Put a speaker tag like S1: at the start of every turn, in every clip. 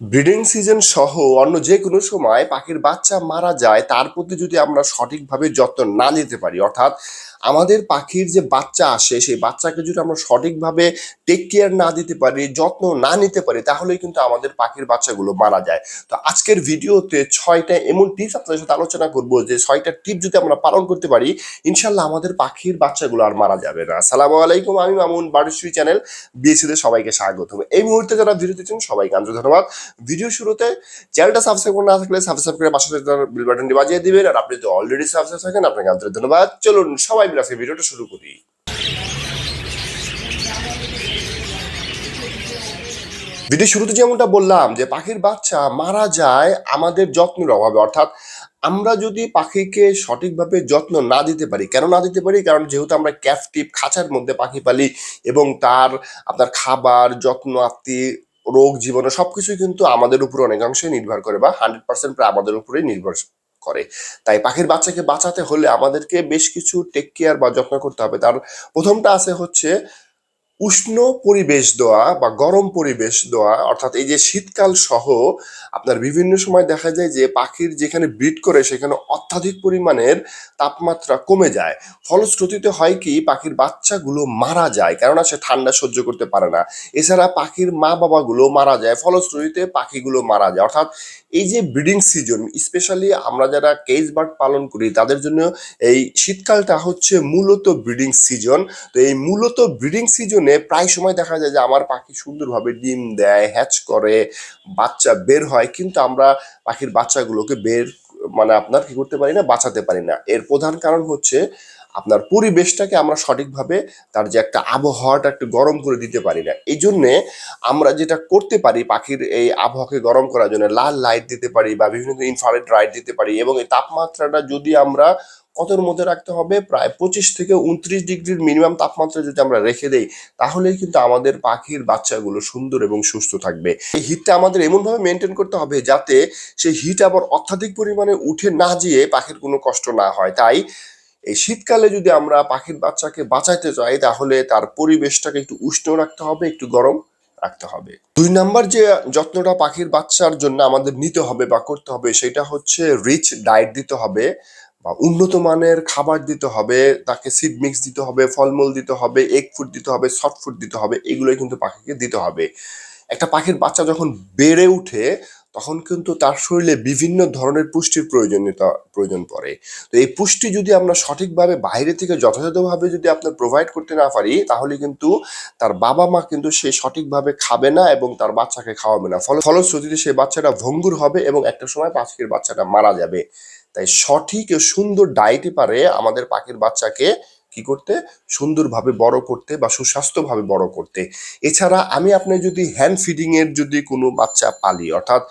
S1: Breeding season সহ অন্য যে কোনো সময় পাখির বাচ্চা মারা যায়, তার প্রতি যদি আমরা সঠিকভাবে যত্ন না নিতে পারি, অর্থাৎ আমাদের পাখির যে বাচ্চা আসে, সেই বাচ্চাকে যদি আমরা সঠিকভাবে টেক কেয়ার না দিতে পারি, যত্ন না নিতে পারি তাহলে কিন্তু আমাদের পাখির বাচ্চাগুলো মারা যায়। তো আজকের ভিডিওতে ছয়টা এমন টিপস আপনাদের সাথে আলোচনা করব, যে ছয়টা টিপ যদি আমরা পালন করতে পারি, ইনশাল্লাহ আমাদের পাখির বাচ্চাগুলো আর মারা যাবে না। আসসালামু আলাইকুম, আমি মামুন বারুশ্রী চ্যানেল বিএসিদের সবাইকে স্বাগত এই মুহূর্তে যারা ভিডিও দিচ্ছেন সবাইকে আন্তরিক ধন্যবাদ। ভিডিও শুরুতে চ্যানেলটা সাবস্ক্রাইব করে না থাকলে সাবস্ক্রাইব করে পাশে বিল বাটনটি বাজিয়ে দিবেন। আর আপনি তো অলরেডি সাবস্ক্রাইব থাকেন, আপনাকে আন্তরিক ধন্যবাদ। চলুন সবাই মিলে আজকে ভিডিওটা শুরু করি। ভিডিও শুরুতে যেমনটা বললাম যে, পাখির বাচ্চা মারা যায় আমাদের যত্নের অভাবে। অর্থাৎ আমরা যদি পাখিকে সঠিকভাবে যত্ন না দিতে পারি, কেন না দিতে পারি? কারণ যেহেতু আমরা ক্যাফটিভ খাঁচার মধ্যে পাখি পালি এবং তার, আপনার খাবার, যত্ন আত্মি রোগ জীবনে সবকিছুই কিন্তু আমাদের উপর অনেকাংশে নির্ভর করে বা হান্ড্রেড পার্সেন্ট প্রায় আমাদের উপরেই নির্ভর করে। তাই পাখির বাচ্চাকে বাঁচাতে হলে আমাদেরকে বেশ কিছু টেক কেয়ার বা যত্ন করতে হবে। তার প্রথমটা আছে হচ্ছে উষ্ণ পরিবেশ দেওয়া বা গরম পরিবেশ দেওয়া, অর্থাৎ এই যে শীতকাল সহ আপনার বিভিন্ন সময় দেখা যায় যে পাখির যেখানে ব্রিড করে সেখানে অত্যাধিক পরিমাণের তাপমাত্রা কমে যায়। ফলশ্রুতিতে হয় কি, পাখির বাচ্চাগুলো মারা যায়, কেননা সে ঠান্ডা সহ্য করতে পারে না। এছাড়া পাখির মা বাবাগুলো মারা যায়, ফলশ্রুতিতে পাখিগুলো মারা যায়। অর্থাৎ এই যে ব্রিডিং সিজন, স্পেশালি আমরা যারা কেজ বার্ড পালন করি, তাদের জন্য এই শীতকালটা হচ্ছে মূলত ব্রিডিং সিজন। তো এই মূলত ব্রিডিং সিজনে প্রায় সময় দেখা যায় যে আমার পাখি সুন্দরভাবে ডিম দেয়, হ্যাচ করে, বাচ্চা বের হয়, কিন্তু আমরা পাখির বাচ্চাগুলোকে বের মানে আপনার কি করতে পারি না, বাঁচাতে পারি না। এর প্রধান কারণ হচ্ছে আপনার পরিবেশটাকে আমরা সঠিকভাবে তার যে একটা আবহাওয়াটা একটু গরম করে দিতে পারি না। এই জন্যে আমরা যেটা করতে পারি পাখির এই আবহাওয়াকে গরম করার জন্য, লাল লাইট দিতে পারি বা বিভিন্ন ইনফ্রারেড লাইট দিতে পারি এবং এই তাপমাত্রাটা যদি আমরা কতর মধ্যে রাখতে হবে। প্রায় পঁচিশ থেকে উনত্রিশ ডিগ্রির মিনিমাম তাপমাত্রা যদি আমরা রেখে দেই, তাহলেই কিন্তু আমাদের পাখির বাচ্চাগুলো সুন্দর এবং সুস্থ থাকবে। এই হিটটা আমাদের এমনভাবে মেনটেন করতে হবে যাতে সেই হিট আবার অত্যাধিক পরিমাণে উঠে না যেয়ে পাখির কোনো কষ্ট না হয়। তাই এই শীতকালে যদি আমরা পাখির বাচ্চাকে বাঁচাইতে চাই তাহলে তার পরিবেশটাকে একটু উষ্ণ রাখতে হবে, একটু গরম রাখতে হবে। দুই নাম্বার যে যত্নটা পাখির বাচ্চার জন্য আমাদের নিতে হবে বা করতে হবে, সেটা হচ্ছে রিচ ডায়েট দিতে হবে। বা উন্নত মানের খাবার দিতে হবে, তাকে সিড মিক্স দিতে হবে, ফলমূল দিতে হবে এগ ফুড দিতে হবে সফট ফুড দিতে হবে, এগুলোই কিন্তু পাখিকে দিতে হবে। একটা পাখির বাচ্চা যখন বেড়ে উঠে, তখন কিন্তু তার শরীরে বিভিন্ন ধরনের পুষ্টির প্রয়োজনীয়তা, প্রয়োজন পড়ে। তো এই পুষ্টি যদি আমরা সঠিকভাবে বাইরে থেকে যথাযথভাবে যদি আপনার প্রোভাইড করতে না পারি, তাহলে কিন্তু তার বাবা মা কিন্তু সে সঠিকভাবে খাবে না এবং তার বাচ্চাকে খাওয়াবে না। ফল, ফলশ্রুতিতে সেই বাচ্চাটা ভঙ্গুর হবে এবং একটা সময় পাখির বাচ্চাটা মারা যাবে। তাই সঠিক সুন্দর ডায়েটই পারে আমাদের পাখির বাচ্চাকে কি করতে? সুন্দরভাবে বড় করতে বা সুস্বাস্থ্যভাবে বড় করতে। এছাড়া আমি আপনি যদি হ্যান্ড ফিডিং এর যদি কোনো বাচ্চা পালি, অর্থাৎ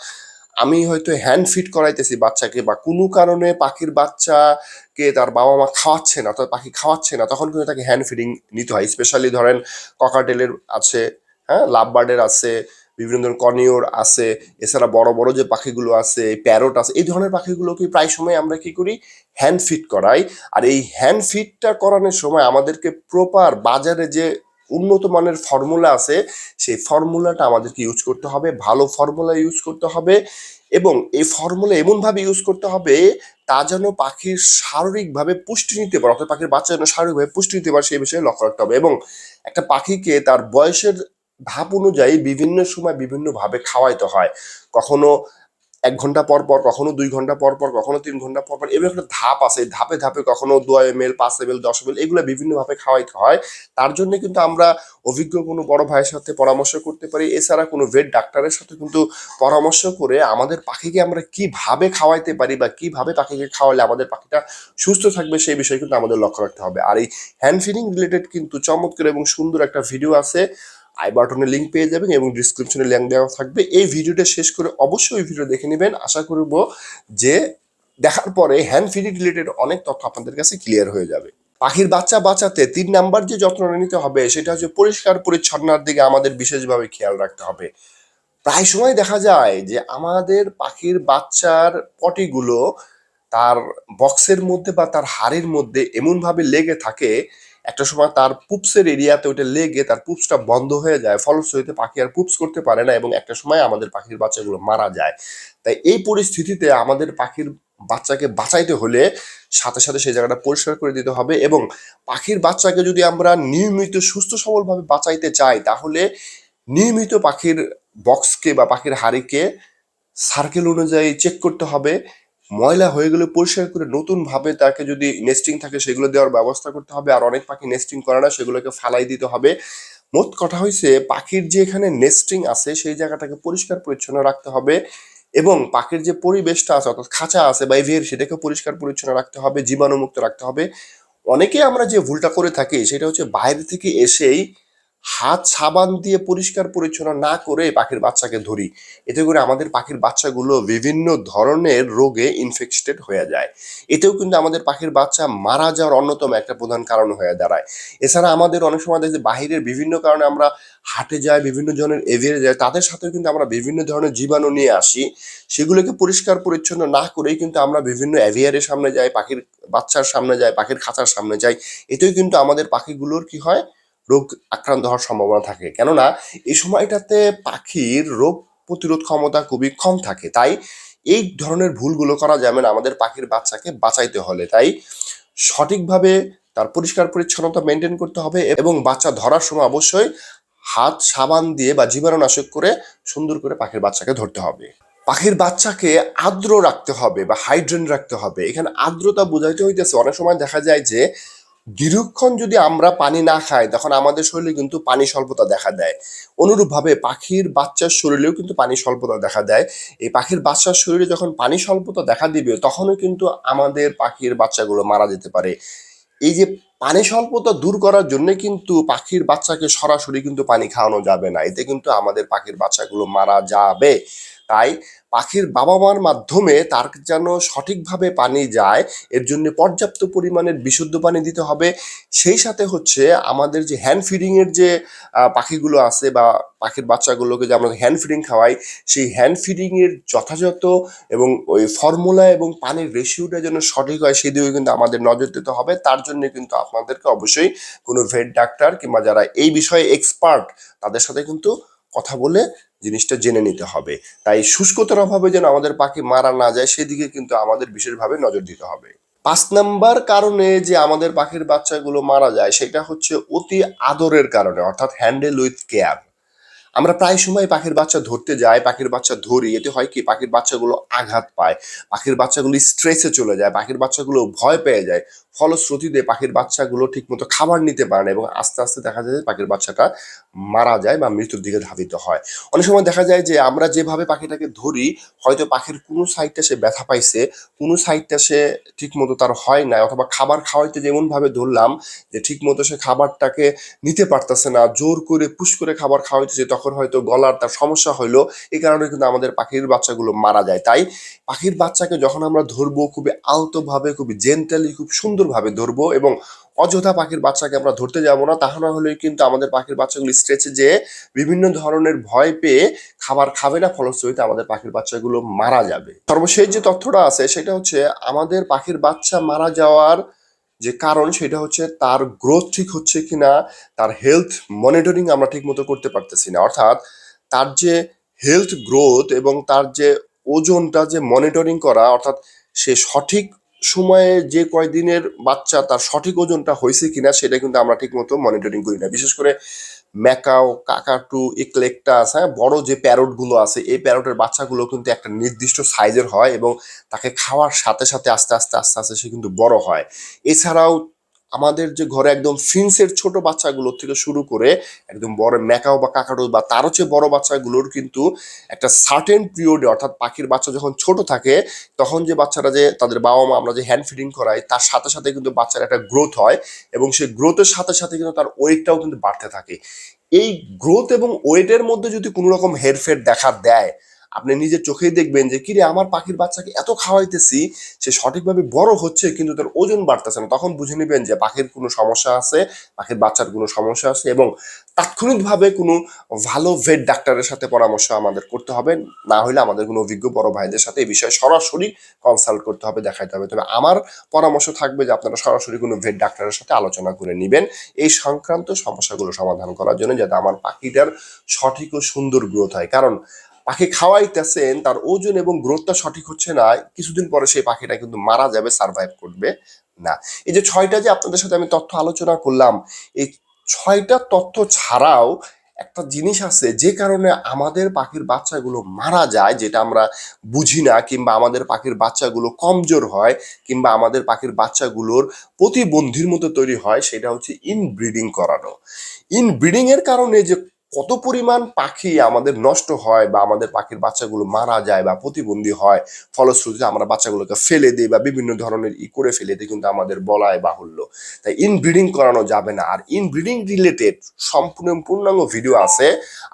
S1: আমি হয়তো হ্যান্ড ফিড করাইতেছি বাচ্চাকে বা কোনো কারণে পাখির বাচ্চাকে তার বাবা মা খাওয়াচ্ছে না, অর্থাৎ পাখি খাওয়াচ্ছে না, তখন কিন্তু তাকে হ্যান্ড ফিডিং নিতে হয়। স্পেশালি ধরেন ককাটেলের আছে হ্যাঁ? লাভ বার্ডের আছে বিভিন্ন ধরনের কনিওর আছে, এছাড়া বড় বড় যে পাখিগুলো আছে প্যারট আছে, এই ধরনের পাখিগুলোকে প্রায় সময় আমরা কি করি? হ্যান্ড ফিট করাই। আর এই হ্যান্ড ফিটটা করানোর সময় আমাদেরকে প্রপার বাজারে যে উন্নত মানের ফর্মুলা আছে, সেই ফর্মুলাটা আমাদেরকে ইউজ করতে হবে, ভালো ফর্মুলা ইউজ করতে হবে এবং এই ফর্মুলা এমনভাবে ইউজ করতে হবে, তা যেন পাখির শারীরিকভাবে পুষ্টি নিতে পারে, অর্থাৎ পাখির বাচ্চা যেন শারীরিকভাবে পুষ্টি নিতে পারে, সেই বিষয়ে লক্ষ্য রাখতে হবে এবং একটা পাখিকে তার বয়সের ধাপ অনুযায়ী বিভিন্ন সময় বিভিন্নভাবে খাওয়াইতে হয়। কখনো এক ঘণ্টা পর পর, কখনো দুই ঘণ্টা পর পর, কখনো তিন ঘণ্টা পর পর এভাবে একটা ধাপ আছে। ধাপে ধাপে কখনো দু এম এল, পাঁচ এম এল, দশ এম এল এগুলো বিভিন্নভাবে খাওয়াইতে হয়। তার জন্য কিন্তু আমরা অভিজ্ঞ কোনো বড় ভাইয়ের সাথে পরামর্শ করতে পারি। এছাড়া কোনো ভেট ডাক্তারের সাথে কিন্তু পরামর্শ করে আমাদের পাখিকে আমরা কীভাবে খাওয়াইতে পারি বা কীভাবে পাখিকে খাওয়ালে আমাদের পাখিটা সুস্থ থাকবে, সেই বিষয়ে কিন্তু আমাদের লক্ষ্য রাখতে হবে। আর এই হ্যান্ড ফিডিং রিলেটেড কিন্তু চমৎকার এবং সুন্দর একটা ভিডিও আছে। আই বাটনে লিঙ্ক পেয়ে যাবেন এবং ডিসক্রিপশনে লিঙ্ক দেওয়া থাকবে। এই ভিডিওটা শেষ করে অবশ্যই ওই ভিডিও দেখে নেবেন। আশা করব যে দেখার পরে হ্যান্ড ফিডিং রিলেটেড অনেক তথ্য আপনাদের কাছে ক্লিয়ার হয়ে যাবে। পাখির বাচ্চা বাঁচাতে তিন নাম্বার যে যত্ন নিতে হবে, সেটা হচ্ছে পরিষ্কার, পরিচ্ছন্নার দিকে আমাদের বিশেষভাবে খেয়াল রাখতে হবে। প্রায় সময় দেখা যায় যে আমাদের পাখির বাচ্চার পটিগুলো তার বক্সের মধ্যে বা তার হাড়ের মধ্যে এমনভাবে লেগে থাকে একটা সময় তার পুপসের এরিয়াতে ওইটা লেগে তার পুপসটা বন্ধ হয়ে যায়, ফলশ্রুতিতে পাখি আর পুপস করতে পারে না এবং একটা সময় আমাদের পাখির বাচ্চাগুলো মারা যায়। তাই এই পরিস্থিতিতে আমাদের পাখির বাচ্চাকে বাঁচাইতে হলে সাথে সাথে সেই জায়গাটা পরিষ্কার করে দিতে হবে এবং পাখির বাচ্চাকে যদি আমরা নিয়মিত সুস্থ সবলভাবে বাঁচাইতে চাই, তাহলে নিয়মিত পাখির বক্সকে বা পাখির হাড়িকে সার্কেল অনুযায়ী চেক করতে হবে। ময়লা হয়ে গেলে পরিষ্কার করে নতুন ভাবে তাকে যদি নেস্টিং থাকে সেগুলো দেওয়ার ব্যবস্থা করতে হবে। আর অনেক পাখি নেস্টিং করে না, সেগুলোকে ফালাই দিতে হবে। মোট কথা হয়েছে পাখির যে এখানে নেস্টিং আছে, সেই জায়গাটাকে পরিষ্কার পরিচ্ছন্ন রাখতে হবে এবং পাখির যে পরিবেশটা আছে, অর্থাৎ খাঁচা আছে বা এভিয়ার সেটাকে পরিষ্কার পরিচ্ছন্ন রাখতে হবে, জীবাণুমুক্ত রাখতে হবে। অনেকে আমরা যে ভুলটা করে থাকি, সেটা হচ্ছে বাইরে থেকে এসেই হাত সাবান দিয়ে পরিষ্কার পরিচ্ছন্ন না করে পাখির বাচ্চাকে ধরি। এতে করে আমাদের পাখির বাচ্চাগুলো বিভিন্ন ধরনের রোগে ইনফেক্টেড হয়ে যায়। এতেও কিন্তু আমাদের পাখির বাচ্চা মারা যাওয়ার অন্যতম একটা প্রধান কারণ হয়ে দাঁড়ায়। এছাড়া আমাদের অনেক সময় দেখি বাহিরের বিভিন্ন কারণে আমরা হাটে যাই, বিভিন্ন ধরনের এভিয়ারে যাই, তাদের সাথেও কিন্তু আমরা বিভিন্ন ধরনের জীবাণু নিয়ে আসি। সেগুলোকে পরিষ্কার পরিচ্ছন্ন না করেই কিন্তু আমরা বিভিন্ন অ্যাভিয়ারের সামনে যাই, পাখির বাচ্চার সামনে যাই, পাখির খাঁচার সামনে যাই। এতেও কিন্তু আমাদের পাখিগুলোর কি হয়? রোগ আক্রান্ত হওয়ার সম্ভাবনা থাকে। কেননা, এই সময়টাতে পাখির রোগ প্রতিরোধ ক্ষমতা খুবই কম থাকে। তাই এই ধরনের ভুলগুলো করা যাবে না আমাদের পাখির বাচ্চাকে বাঁচাইতে হলে, তাই সঠিকভাবে তার পরিষ্কার পরিচ্ছন্নতা মেনটেন করতে হবে এবং বাচ্চা ধরার সময় অবশ্যই হাত সাবান দিয়ে বা জীবাণুনাশক করে সুন্দর করে পাখির বাচ্চাকে ধরতে হবে। পাখির বাচ্চাকে আর্দ্র রাখতে হবে বা হাইড্রেন রাখতে হবে। এখানে আর্দ্রতা বোঝাইতে হইতেছে। অনেক সময় দেখা যায় যে দীর্ঘক্ষণ যদি আমরা পানি না খাই, তখন আমাদের শরীরে কিন্তু পানি স্বল্পতা দেখা দেয়। অনুরূপভাবে পাখির বাচ্চার শরীরেও কিন্তু পানি স্বল্পতা দেখা দেয়। এই পাখির বাচ্চার শরীরে যখন পানি স্বল্পতা দেখা দিবে, তখনও কিন্তু আমাদের পাখির বাচ্চাগুলো মারা যেতে পারে। এই যে পানি স্বল্পতা দূর করার জন্য কিন্তু পাখির বাচ্চাকে সরাসরি কিন্তু পানি খাওয়ানো যাবে না। এতে কিন্তু আমাদের পাখির বাচ্চাগুলো মারা যাবে। তাই পাখির বাবা মার মাধ্যমে তার যেন সঠিকভাবে পানি যায়, এর জন্য পর্যাপ্ত পরিমাণের বিশুদ্ধ পানি দিতে হবে। সেই সাথে হচ্ছে আমাদের যে হ্যান্ড ফিডিংয়ের যে পাখিগুলো আছে বা পাখির বাচ্চাগুলোকে যে আমরা হ্যান্ড ফিডিং খাওয়াই, সেই হ্যান্ড ফিডিংয়ের যথাযথ এবং ওই ফর্মুলা এবং পানির রেশিওটা যেন সঠিক হয় সেদিকেও কিন্তু আমাদের নজর দিতে হবে। তার জন্য কিন্তু আপনাদেরকে অবশ্যই কোনো ভেট ডাক্তার কিংবা যারা এই বিষয়ে এক্সপার্ট তাদের সাথে কিন্তু কথা বলে জিনিসটা জেনে নিতে হবে। তাই শুষ্কতার অভাবে যেন আমাদের পাখি মারা না যায়, সেদিকে কিন্তু আমাদের বিশেষভাবে নজর দিতে হবে। পাঁচ নাম্বার কারণে যে আমাদের পাখির বাচ্চাগুলো মারা যায়, সেটা হচ্ছে অতি আদরের কারণে, অর্থাৎ হ্যান্ডেল উইথ কেয়ার আমরা প্রায় সময় পাখির বাচ্চা ধরতে যাই, পাখির বাচ্চা ধরি। এতে হয় কি? পাখির বাচ্চাগুলো আঘাত পায়, পাখির বাচ্চাগুলো স্ট্রেসে চলে যায়, পাখির বাচ্চাগুলো ভয় পেয়ে যায়। ফলশ্রুতিতে পাখির বাচ্চাগুলো ঠিকমতো খাবার নিতে পারে না এবং আস্তে আস্তে দেখা যায় যে পাখির বাচ্চাটা মারা যায় বা মৃত্যুর দিকে ধাবিত হয়। অনেক সময় দেখা যায় যে আমরা যেভাবে পাখিটাকে ধরি, হয়তো পাখির কোনো সাইডটা সে ব্যথা পাইছে, কোনো সাইডটা সে ঠিকমতো তার হয় না অথবা খাবার খাওয়াইতে যেমন ভাবে ধরলাম যে ঠিকমতো সে খাবারটাকে নিতে পারতেছে না, জোর করে পুশ করে খাবার খাওয়াইতেছে, তখন হয়তো গলার তার সমস্যা হইল এই কারণে কিন্তু আমাদের পাখির বাচ্চাগুলো মারা যায়। তাই পাখির বাচ্চাকে যখন আমরা ধরবো খুবই আলতোভাবে, খুবই জেন্টালি খুব সুন্দরভাবে ধরবো এবং অযথা পাখির বাচ্চাকে আমরা ধরতে যাব না তাহা না হলেই কিন্তু আমাদের পাখির বাচ্চাগুলি স্ট্রেচে যেয়ে বিভিন্ন ধরনের ভয় পেয়ে খাবার খাবে না, ফলশ্রুতিতে আমাদের পাখির বাচ্চাগুলো মারা যাবে। সর্বশেষ যে তথ্যটা আছে, সেটা হচ্ছে আমাদের পাখির বাচ্চা মারা যাওয়ার যে কারণ, সেটা হচ্ছে তার গ্রোথ ঠিক হচ্ছে কিনা, তার হেলথ মনিটরিং আমরা ঠিক মতো করতে পারতেছি না। অর্থাৎ তার যে হেলথ গ্রোথ এবং তার যে ওজনটা যে মনিটরিং করা, অর্থাৎ সে সঠিক সময়ে যে কয়দিনের বাচ্চা তার সঠিক ওজনটা হয়েছে কিনা সেটা কিন্তু আমরা ঠিক মতো মনিটরিং করি না। বিশেষ করে ম্যাকাও, কাকাটু, ইকলেকটাস হ্যাঁ বড় যে প্যারটগুলো আছে, এই প্যারটের বাচ্চাগুলো কিন্তু একটা নির্দিষ্ট সাইজের হয় এবং তাকে খাওয়ার সাথে সাথে আস্তে আস্তে আস্তে আস্তে সে কিন্তু বড় হয়। এছাড়াও আমাদের যে ঘরে একদম ফিন্সের ছোট বাচ্চাগুলোর থেকে শুরু করে একদম বড় ম্যাকাও বা কাকাটো বা তারও চেয়ে বড় বাচ্চাগুলোর কিন্তু একটা সার্টেন পিরিয়ডে অর্থাৎ পাখির বাচ্চা যখন ছোট থাকে, তখন যে বাচ্চারা যে তাদের বাবা মা আমরা যে হ্যান্ড ফিডিং করাই, তার সাথে সাথে কিন্তু বাচ্চার একটা গ্রোথ হয় এবং সেই গ্রোথের সাথে সাথে কিন্তু তার ওয়েটটাও কিন্তু বাড়তে থাকে। এই গ্রোথ এবং ওয়েটের মধ্যে যদি কোনো রকম হেরফের দেখা দেয় আপনি নিজের চোখেই দেখবেন যে, কিরে, আমার পাখির বাচ্চাকে এত খাওয়াইতেছি, সে সঠিকভাবে বড় হচ্ছে, কিন্তু তার ওজন বাড়তেছে না। তখন বুঝে নেবেন যে, পাখির কোনো সমস্যা আছে, পাখির বাচ্চার কোনো সমস্যা আছে এবং তাৎক্ষণিকভাবে কোনো ভালো ভেট ডাক্তারের সাথে পরামর্শ আমাদের করতে হবে। না হলে আমাদের কোনো অভিজ্ঞ বড় ভাইদের সাথে এই বিষয়ে সরাসরি কনসাল্ট করতে হবে, দেখাইতে হবে। তবে আমার পরামর্শ থাকবে যে, আপনারা সরাসরি কোনো ভেট ডাক্তারের সাথে আলোচনা করে নেবেন এই সংক্রান্ত সমস্যাগুলো সমাধান করার জন্য, যাতে আমার পাখিটার সঠিক ও সুন্দর গ্রোথ হয়। কারণ পাখি খাওয়াইতেছেন, তার ওজন এবং গ্রোথটা সঠিক হচ্ছে না, কিছুদিন পরে সেই পাখিটা কিন্তু মারা যাবে সার্ভাইভ করবে না। এই যে ছয়টা যে আপনাদের সাথে আমি তথ্য আলোচনা করলাম, এই ছয়টা তথ্য ছাড়াও একটা জিনিস আছে, যে কারণে আমাদের পাখির বাচ্চাগুলো মারা যায়, যেটা আমরা বুঝি না, কিংবা আমাদের পাখির বাচ্চাগুলো কমজোর হয়, কিংবা আমাদের পাখির বাচ্চাগুলোর প্রতিবন্ধীর মতো তৈরি হয়, সেটা হচ্ছে ইনব্রিডিং করানো। ইনব্রিডিং এর কারণে যে কত পরিমাণ পাখি আমাদের নষ্ট হয় বা আমাদের পাখির বাচ্চাগুলো মারা যায় বা প্রতিবন্ধী হয়, ফলশ্রুতিতে আমরা বাচ্চাগুলোকে ফেলে দিই বা বিভিন্ন ধরনের ই করে ফেলে দিই কিন্তু আমাদের বলায় বাহুল্য। তাই ইনব্রিডিং করানো যাবে না। আর ইনব্রিডিং রিলেটেড সম্পূর্ণ পূর্ণাঙ্গ ভিডিও আছে।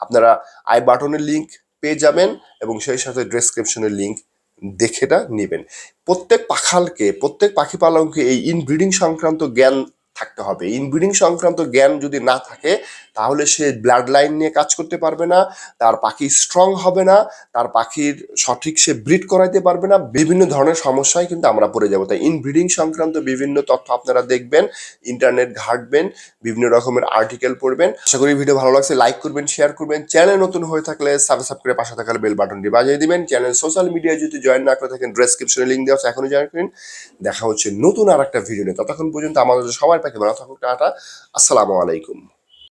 S1: আপনারা আই বাটনের লিঙ্ক পেয়ে যাবেন এবং সেই সাথে ডেসক্রিপশনের লিঙ্ক দেখেটা নেবেন। প্রত্যেক পাখালকে, প্রত্যেক পাখি পালককে এই ইনব্রিডিং সংক্রান্ত জ্ঞান থাকতে হবে। ইনব্রিডিং সংক্রান্ত জ্ঞান যদি না থাকে, তাহলে সে ব্লাড লাইন নিয়ে কাজ করতে পারবে না, তার পাখি স্ট্রং হবে না, তার পাখির সঠিক সে ব্রিড করাইতে পারবে না। বিভিন্ন ধরনের সমস্যায় কিন্তু আমরা পড়ে যাব। তাই ইনব্রিডিং সংক্রান্ত বিভিন্ন তথ্য আপনারা দেখবেন ইন্টারনেট ঘাটবেন, বিভিন্ন রকমের আর্টিকেল পড়বেন। আশা করি ভিডিও ভালো লাগছে লাইক করবেন শেয়ার করবেন। চ্যানেল নতুন হয়ে থাকলে সাবস্ক্রাইব করে পাশে থাকার বেল বাটনটি বাজিয়ে দিবেন। চ্যানেল সোশ্যাল মিডিয়ায় যদি জয়েন না করে থাকেন ডেসক্রিপশনে লিঙ্ক দেওয়া আছে, এখনই জয়েন করেন। দেখা হচ্ছে নতুন আর একটা ভিডিও নিয়ে। ততক্ষণ পর্যন্ত আমাদের সবার পাখি ভালো থাকুন টাটা। আসসালামু আলাইকুম।